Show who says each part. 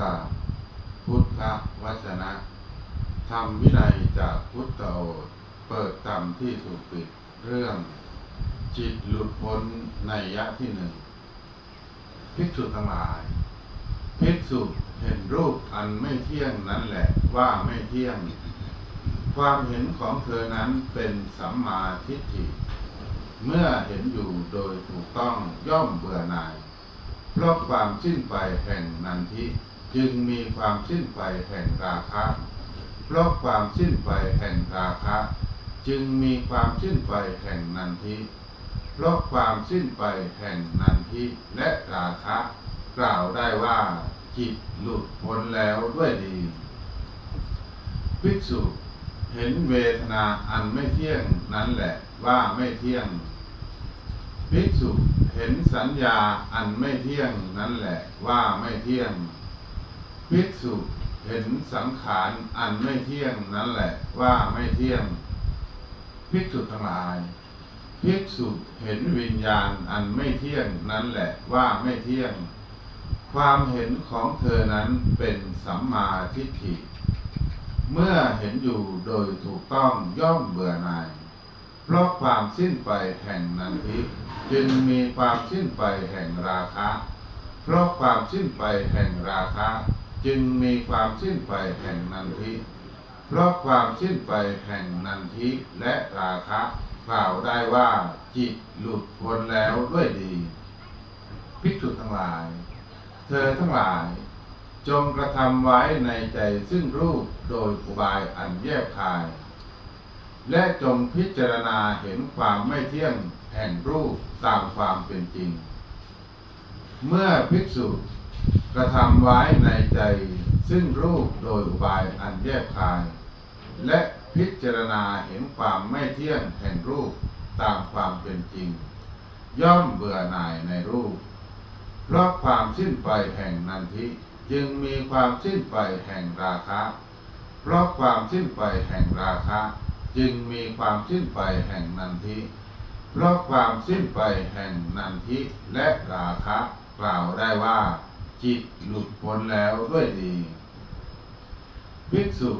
Speaker 1: กาสพุทธวัจนะทำวินัยจากพุทธโอษเปิดตำที่ถูกปิดเรื่อง จิตหลุดพ้นในยะที่หนึ่งภิกษุทั้งหลายภิกษุเห็นรูปอันไม่เที่ยงนั้นแหละว่าไม่เที่ยง ความเห็นของเธอนั้นเป็นสัมมาทิฏฐิ เมื่อเห็นอยู่โดยถูกต้องย่อมเบื่อหน่าย เพราะความสิ้นไปแห่งนันทิ จึงมีความสิ้นไปแห่งราคะเพราะความสิ้นไปแห่งราคะจึงมีความสิ้นไปแห่งนันทิเพราะความสิ้นไปแห่งนันทิและราคะกล่าวได้ว่าจิตหลุดพ้นแล้วด้วยดีภิกษุเห็นเวทนาอันไม่เที่ยงนั้นแหละว่าไม่เที่ยงภิกษุเห็นสัญญาอันไม่เที่ยงนั้นแหละว่าไม่เที่ยง ภิกษุเห็นสังขารอันไม่เที่ยงนั้นแหละว่าไม่เที่ยงภิกษุทั้งหลายภิกษุเห็นวิญญาณอันไม่เที่ยงนั้นแหละว่าไม่เที่ยง ความเห็นของเธอนั้นเป็นสัมมาทิฏฐิ เมื่อเห็นอยู่โดยถูกต้องย่อมเบื่อหน่าย เพราะความสิ้นไปแห่งนันทิจึงมีความสิ้นไปแห่งราคะ เพราะความสิ้นไปแห่งราคะ จึงมีความสิ้นไปแห่งนันทิเพราะความสิ้นไปแห่งนันทิและราคะกล่าวได้ว่าจิตหลุดพ้นแล้วด้วยดีภิกษุทั้งหลาย เธอทั้งหลาย จงกระทำไว้ในใจซึ่งรูปโดยอุบายอันแยบคาย และจงพิจารณาเห็นความไม่เที่ยงแห่งรูปตามความเป็นจริง เมื่อภิกษุ กระทำไว้ในใจ ซึ่งรูปโดยอุบายอันแยบคาย และพิจารณาเห็นความไม่เที่ยงแห่งรูปตามความเป็นจริง ย่อมเบื่อหน่ายในรูป เพราะความสิ้นไปแห่งนันทิจึงมีความสิ้นไปแห่งราคะ เพราะความสิ้นไปแห่งราคะ จึงมีความสิ้นไปแห่งนันทิ เพราะความสิ้นไปแห่งนันทิและราคะกล่าวได้ว่า จิตหลุดพ้นแล้วด้วยดีภิกษุ